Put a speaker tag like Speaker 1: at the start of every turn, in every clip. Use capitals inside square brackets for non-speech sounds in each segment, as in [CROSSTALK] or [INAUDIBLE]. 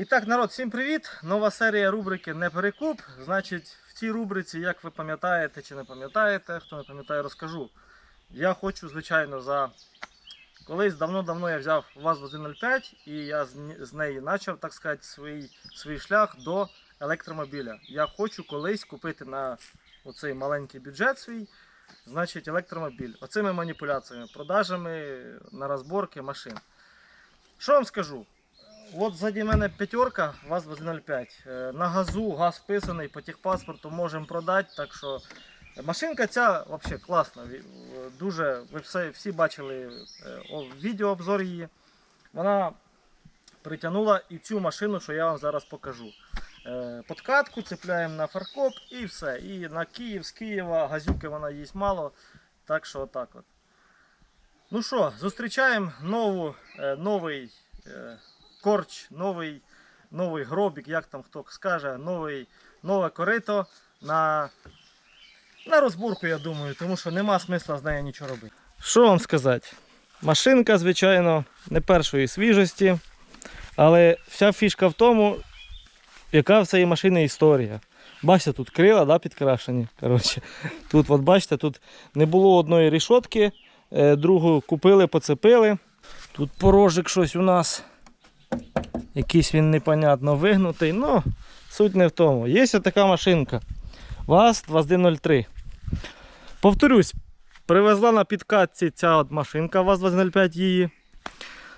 Speaker 1: І так, народ, всім привіт! Нова серія рубрики Не перекуп. Значить, в цій рубриці, як ви пам'ятаєте чи не пам'ятаєте, хто не пам'ятає, розкажу. Я хочу, звичайно, за колись давно-давно я взяв ВАЗ-105 і я з, неї почав, так сказати, свій, свій шлях до електромобіля. Я хочу колись купити на оцей маленький бюджет свій, значить, електромобіль. Оцими маніпуляціями, продажами на розборки машин. Що вам скажу? От ззаді мене п'ятерка ВАЗ-105. Е, На газу газ вписаний, по техпаспорту можемо продати. Так що машинка ця взагалі класна. Дуже, ви все, всі бачили е, відеообзор її. Вона притягнула і цю машину, що я вам зараз покажу. Е, Подкатку цепляємо на фаркоп і все. І на Київ з Києва газюки вона їсть мало. Так що отак от. Ну що, зустрічаємо нову, новий корч, новий, новий гробік, як там хто скаже, новий, нове корито на, на розборку, я думаю, тому що нема смисла з нею нічого робити. Що вам сказати? Машинка, звичайно, не першої свіжості, але вся фішка в тому, яка в цієї машини історія. Бачите, тут крила да, підкрашені. Коротше. Тут, от бачите, тут не було одної рішотки, е, другу купили, поцепили. Тут порожик щось у нас. Якийсь він непонятно вигнутий. Ну, суть не в тому. Є ось така машинка. ВАЗ-2103. Повторюсь, привезла на підкатці ця от машинка ВАЗ-205 її.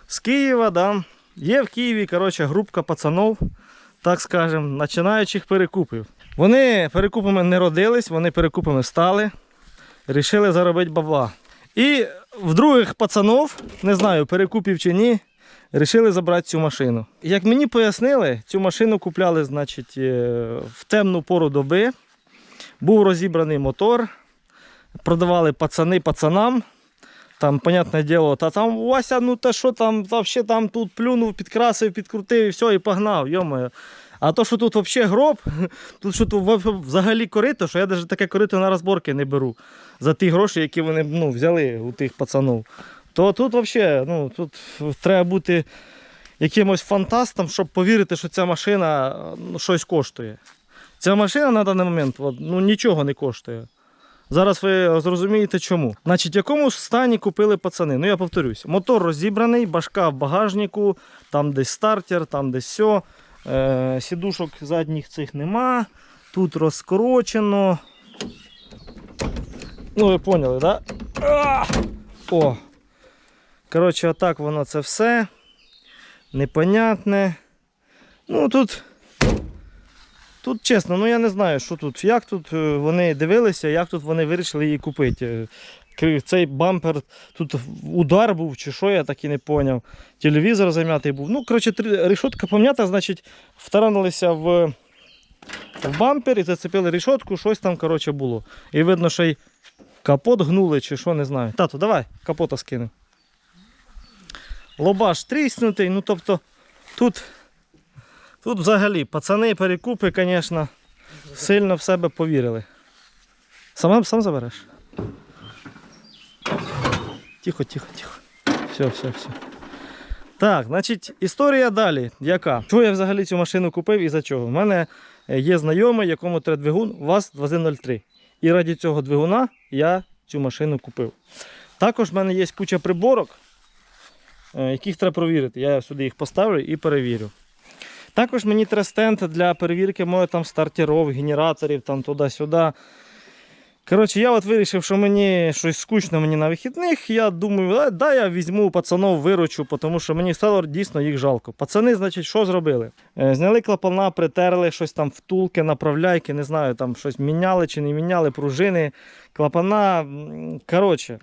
Speaker 1: З Києва, да. Є в Києві коротше, групка пацанов, так скажемо, починаючих перекупів. Вони перекупами не родились, вони перекупами стали. Рішили заробити бабла. І в других пацанов, не знаю, перекупів чи ні, Рішили забрати цю машину. Як мені пояснили, цю машину купляли значить, е, в темну пору доби. Був розібраний мотор, продавали пацани пацанам. Там, понятне діло, та там Вася, ну та що там, взагалі там тут плюнув, підкрасив, підкрутив і все, і погнав. Йомаю. А то, що тут взагалі гроб, [LAUGHS] тут що тут взагалі корито, що я навіть таке корито на розборки не беру за ті гроші, які вони ну, взяли у тих пацанів то тут взагалі ну, тут треба бути якимось фантастом, щоб повірити, що ця машина ну, щось коштує. Ця машина на даний момент от, ну, нічого не коштує. Зараз ви зрозумієте чому. Значить, в якому стані купили пацани? Ну я повторюсь, мотор розібраний, башка в багажнику, там десь стартер, там десь все. Е, сідушок задніх цих нема. Тут розкорочено. Ну, ви поняли, так? Да? О! Коротше, отак воно це все. Непонятне. Ну тут. Тут чесно, ну я не знаю, що тут, як тут е, вони дивилися, як тут вони вирішили її купити. Е, Цей бампер, тут удар був чи що, я так і не зрозумів. Телевізор зам'ятий був. Ну, коротше, рішотка пом'ята, значить, втаранилися в, в бампер і зацепили рішотку, щось там коротше, було. І видно, що й капот гнули чи що, не знаю. Тату, давай, капота скинемо. Лобаш тріснутий, ну тобто тут, тут взагалі пацани перекупи, звісно, сильно в себе повірили. Сам, сам забереш? Тихо, тихо, тихо. Все, все, все. Так, значить, історія далі. Яка? Чого я взагалі цю машину купив і за чого? У мене е, є знайомий, якому треба двигун ВАЗ-2103. І раді цього двигуна я цю машину купив. Також в мене є куча приборок, яких треба перевірити. Я сюди їх поставлю і перевірю. Також мені треба стенд для перевірки моїх там стартерів, генераторів, там туди-сюди. Коротше, я от вирішив, що мені щось скучно мені на вихідних. Я думаю, а, да, я візьму пацанов, виручу, тому що мені стало дійсно їх жалко. Пацани, значить, що зробили? Е, Зняли клапана, притерли щось там втулки, направляйки, не знаю, там щось міняли чи не міняли, пружини, клапана. Коротше,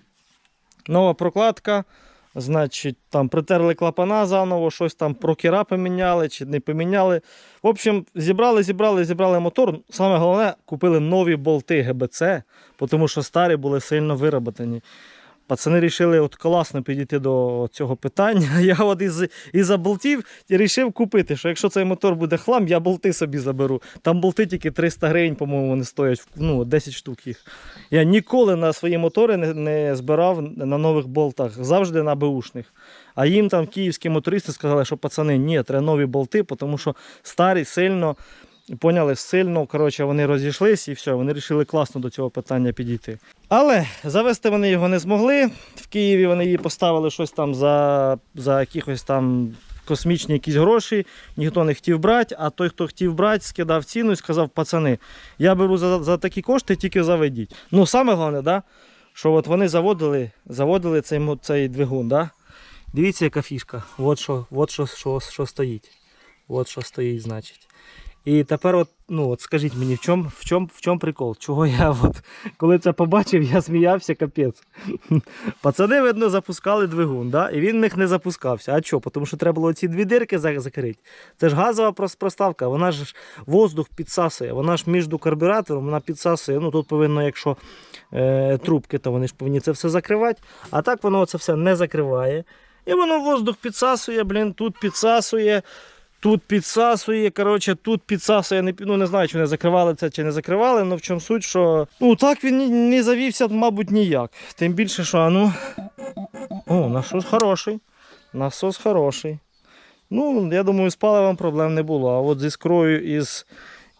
Speaker 1: нова прокладка. Значить, там притерли клапана заново, щось там прокера поміняли чи не поміняли. В общем, зібрали, зібрали, зібрали мотор. Саме головне, купили нові болти ГБЦ, тому що старі були сильно вироботані. Пацани вирішили от класно підійти до цього питання. [LAUGHS] Я от із, із-за болтів вирішив купити, що якщо цей мотор буде хлам, я болти собі заберу. Там болти тільки 300 гривень, по-моєму, вони стоять, ну, 10 штук їх. Я ніколи на свої мотори не, не збирав на нових болтах, завжди на беушних. А їм там київські мотористи сказали, що пацани, ні, треба нові болти, тому що старі сильно поняли, сильно коротше, вони розійшлись і все, вони вирішили класно до цього питання підійти. Але завести вони його не змогли. В Києві вони її поставили щось там за, за якихось там космічні якісь гроші, ніхто не хотів брати, а той, хто хотів брати, скидав ціну і сказав, пацани, я беру за, за такі кошти, тільки заведіть. Ну, саме головне, да, що от вони заводили, заводили цей, цей двигун. Да? Дивіться, яка фішка. От що, от що, що, що стоїть. От що стоїть, значить. І тепер, от, ну, от скажіть мені, в чому в чому, в чому прикол? Чого я, от, коли це побачив, я сміявся, капець. Пацани, видно, запускали двигун, да? і він в них не запускався. А чого? Тому що треба було ці дві дирки закрити. Це ж газова проставка, вона ж воздух підсасує, вона ж між карбюратором, вона підсасує. Ну тут повинно, якщо е, трубки, то вони ж повинні це все закривати. А так воно це все не закриває. І воно воздух підсасує, блін, тут підсасує. Тут підсасує, коротше, тут підсасує, не, ну, не знаю, чи не закривали це, чи не закривали, але в чому суть, що ну, так він не завівся, мабуть, ніяк. Тим більше, що ну. О, насос хороший. Насос хороший. Ну, я думаю, з паливом проблем не було. А от з іскрою і з,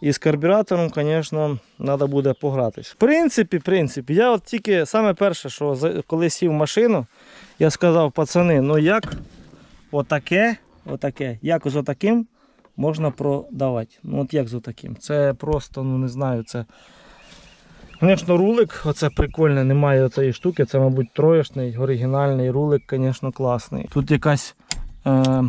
Speaker 1: і з карбюратором, звісно, треба буде погратись. В принципі, в принципі, я от тільки саме перше, що коли сів в машину, я сказав, пацани, ну як отаке, отаке, як з отаким можна продавати. Ну от як з отаким. Це просто, ну не знаю, це. Звісно, рулик, оце прикольне, немає цієї штуки. Це, мабуть, троєшний, оригінальний рулик, звісно, класний. Тут якась е,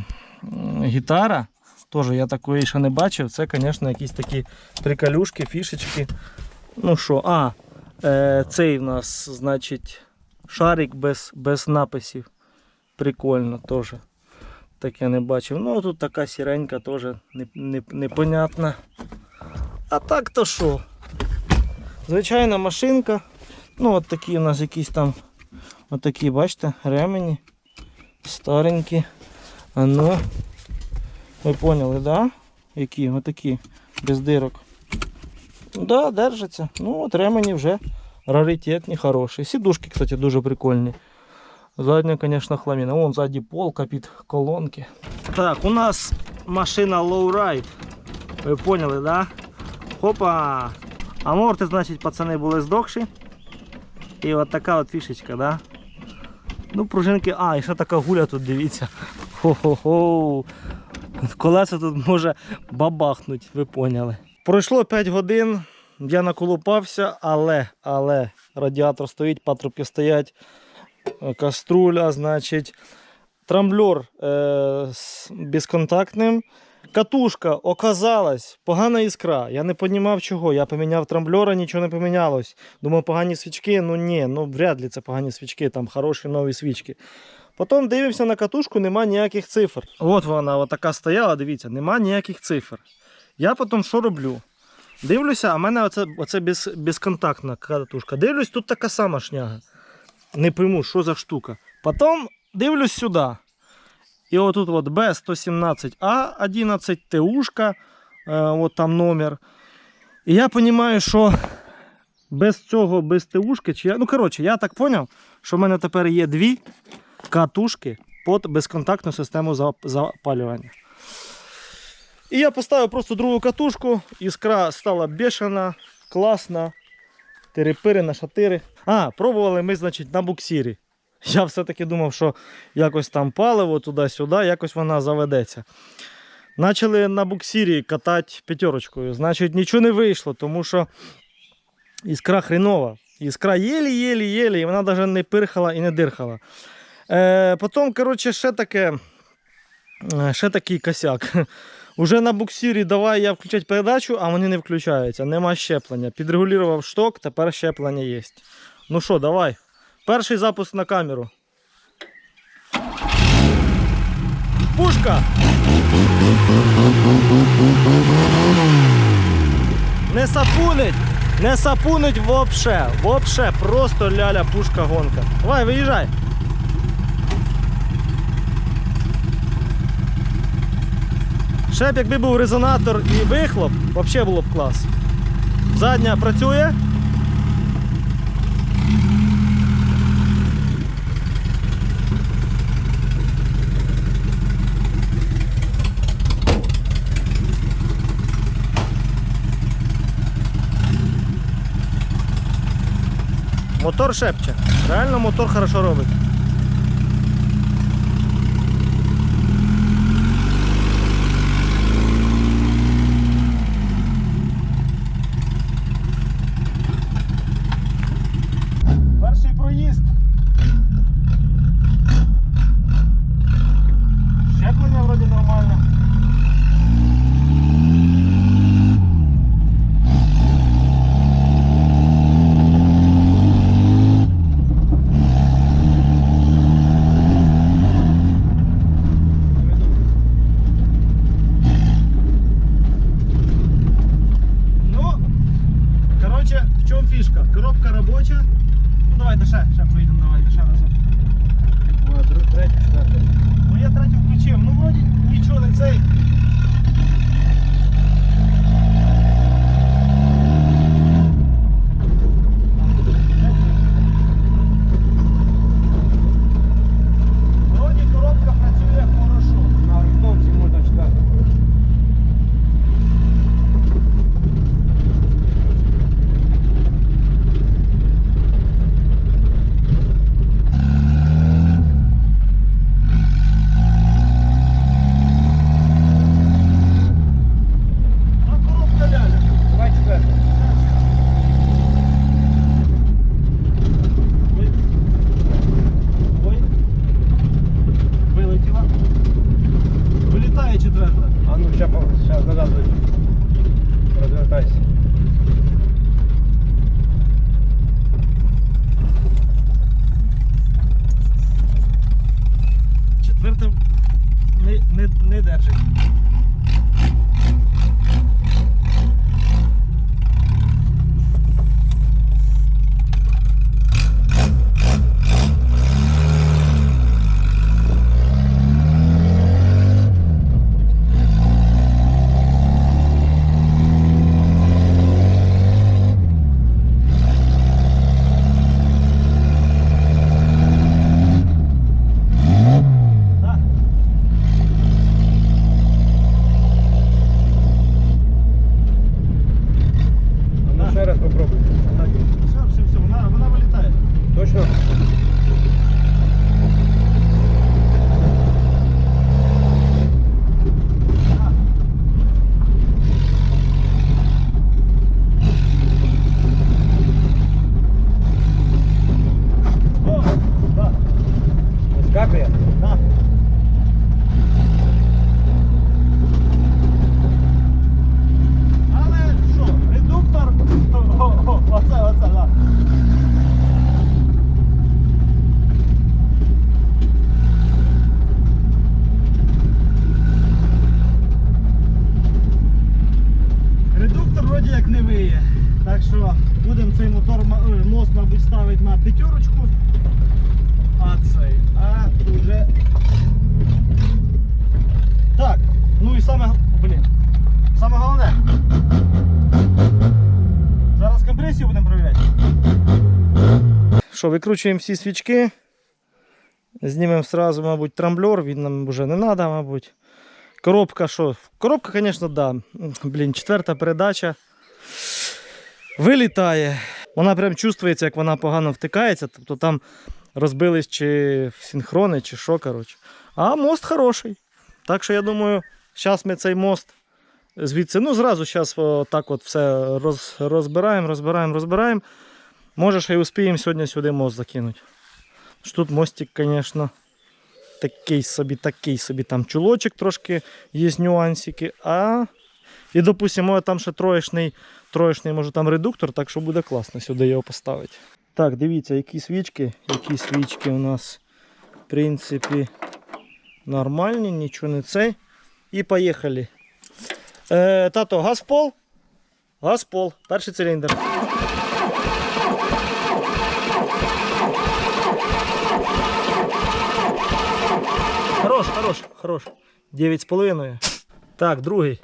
Speaker 1: гітара. Теж я такої ще не бачив. Це, звісно, якісь такі приколюшки, фішечки. Ну що, а, е, цей в нас, значить, шарик без, без написів. Прикольно теж. Таке не бачив. Ну, тут така сіренька теж не, не, непонятна. А так то що? Звичайна машинка. Ну, от такі у нас якісь там, от такі, бачите, ремені. Старенькі. А ну. Ви поняли, да? Які? Отакі, без дирок. Да, держаться. Ну, от ремені вже раритетні, хороші. Сідушки, кстати, дуже прикольні. Задня, звісно, хламіна. Вон ззаді полка під колонки. Так, у нас машина lowride. Ви поняли, да? Хопа! Аморти, значить, пацани були здохші. І от така от фішечка, да? Ну, пружинки. А, і ще така гуля тут, дивіться. Хо-хо-хо. Колеса тут може бабахнуть, ви поняли. Пройшло 5 годин, я наколупався, але, але радіатор стоїть, патрубки стоять, каструля, значить, трамблер е, з безконтактним. Катушка оказалась, погана іскра. Я не розумів чого. Я поміняв трамблера, нічого не помінялось. Думав, погані свічки. Ну ні, ну вряд ли це погані свічки, там хороші нові свічки. Потім дивимося на катушку, нема ніяких цифр. От вона отака стояла, дивіться, нема ніяких цифр. Я потім що роблю? Дивлюся, а в мене оце, оце без, безконтактна катушка. Дивлюсь, тут така сама шняга. Не пойму, що за штука. Потім дивлюсь сюди. І отут от B117A11 ТУшка, е, от там номер. І я розумію, що без цього, без ТУшки, чи я, ну коротше, я так зрозумів, що в мене тепер є дві катушки під безконтактну систему запалювання. І я поставив просто другу катушку, іскра стала бешена, класна, тирипири на шатири. А, пробували ми, значить, на буксирі. Я все-таки думав, що якось там паливо туди-сюди, якось вона заведеться. Почали на буксирі катати п'ятерочкою. Значить, нічого не вийшло, тому що іскра хренова. Іскра єлі-єлі-єлі, і вона навіть не пирхала і не дирхала. Е, потім, коротше, ще таке. е, Ще такий косяк. Уже на буксирі давай я включати передачу, а вони не включаються. Нема щеплення. Підрегулював шток, тепер щеплення є. Ну що, давай. Перший запуск на камеру. Пушка! Не сапунить! Не сапунить вообще! Вообще, просто ляля пушка гонка. Давай, виїжджай! Ще б якби був резонатор і вихлоп, взагалі було б клас. Задня працює. Мотор шепче. Реально мотор хорошо робить. Вроді як не виє. Так що будемо цей мотор, е, мост, мабуть, ставити на п'ятерочку. А цей. А вже. Так, ну і саме. Блін. Саме головне. Зараз компресію будемо перевіряти. Що, викручуємо всі свічки. Знімемо сразу, мабуть, трамблер, він нам вже не треба, мабуть. Коробка, що? Коробка, звісно, да. Блін, четверта передача. Вилітає. Вона прям чувствується, як вона погано втикається. Тобто там розбились чи синхрони, чи що, коротше. А мост хороший. Так що я думаю, зараз ми цей мост звідси, ну зразу зараз так от все роз, розбираємо, розбираємо, розбираємо. Може, ще й успіємо сьогодні сюди мост закинути. Тут мостик, звісно, такий собі, такий собі там чулочок трошки є нюансики. А і, допустимо, там ще троєчний, троєчний, може там редуктор, так що буде класно сюди його поставити. Так, дивіться, які свічки, які свічки у нас, в принципі, нормальні, нічого не цей. І поїхали. Е, тато, газ в пол? Газ в пол, перший циліндр. Хорош, хорош, хорош. 9,5. Так, другий.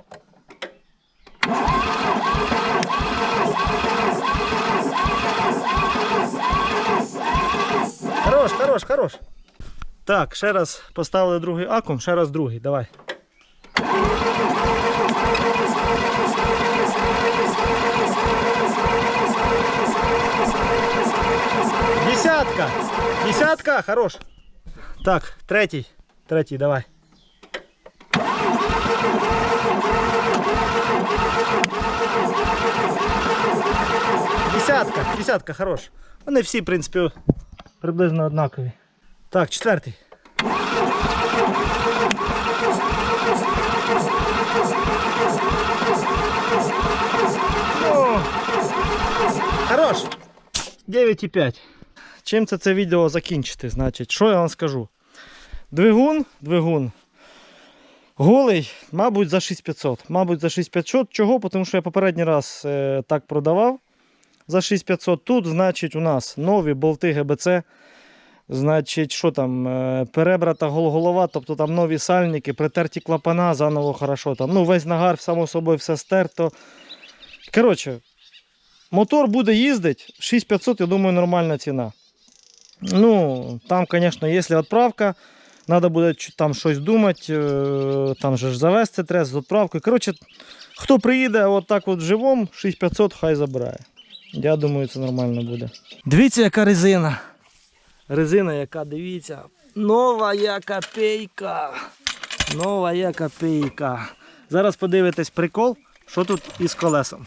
Speaker 1: Хорош, хорош, хорош. Так, ще раз поставили другий акум, ще раз другий. Давай. Да, хорош. Так, третій. Третій, давай. Десятка, десятка, хорош. Вони всі, в принципі, приблизно однакові. Так, четвертий. Ну, Хорош. 9,5. Чим це це відео закінчити? Значить, що я вам скажу? Двигун, двигун. Голий, мабуть, за 6500. Мабуть, за 6500. Чого? Тому що я попередній раз е, так продавав за 6500. Тут, значить, у нас нові болти ГБЦ. Значить, що там, е, перебрата голова, тобто там нові сальники, притерті клапана, заново хорошо. Там, ну, весь нагар, само собою, все стерто. Коротше, мотор буде їздити, 6500, я думаю, нормальна ціна. Ну, там, звісно, якщо відправка, треба буде там щось думати, е, там же ж завести треба з відправкою. Коротше, хто приїде от от живом, 6500 хай забирає. Я думаю, це нормально буде. Дивіться, яка резина. Резина, яка, дивіться. Нова копійка. Нова копійка. Зараз подивитесь прикол, що тут із колесом.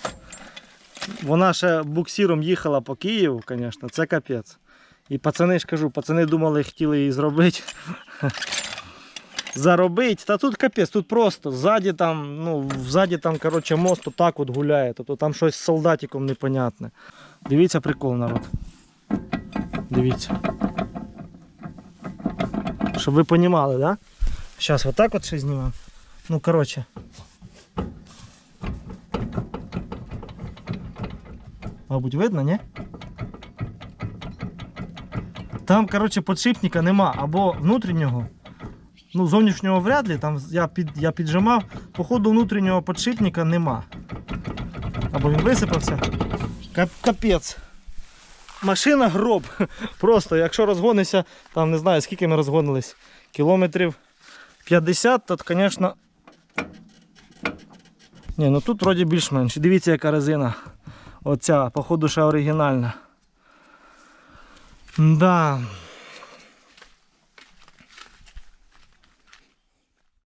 Speaker 1: Вона ще буксиром їхала по Києву, звісно, це капець. І пацани ж кажу, пацани думали, хотіли її зробити. Заробити. Та тут капець, тут просто ззаді там, ну, ззаді там, коротше, мост отак от гуляє. Тобто там щось з солдатиком непонятне. Дивіться прикол, народ. Дивіться. Щоб ви розуміли, да? Зараз отак от ще знімемо. Ну, коротше. Мабуть, видно, ні? Там, коротше, подшипника нема або внутрішнього. Ну, зовнішнього вряд ли, там я, під, я піджимав, походу внутрішнього подшипника нема. Або він висипався. Кап- Капець. Машина гроб. [LAUGHS] Просто, якщо розгонишся, там не знаю скільки ми розгонились, кілометрів 50, то, звісно. Ні, ну тут вроді більш-менш. Дивіться, яка резина. Оця, походу, ще оригінальна. Да.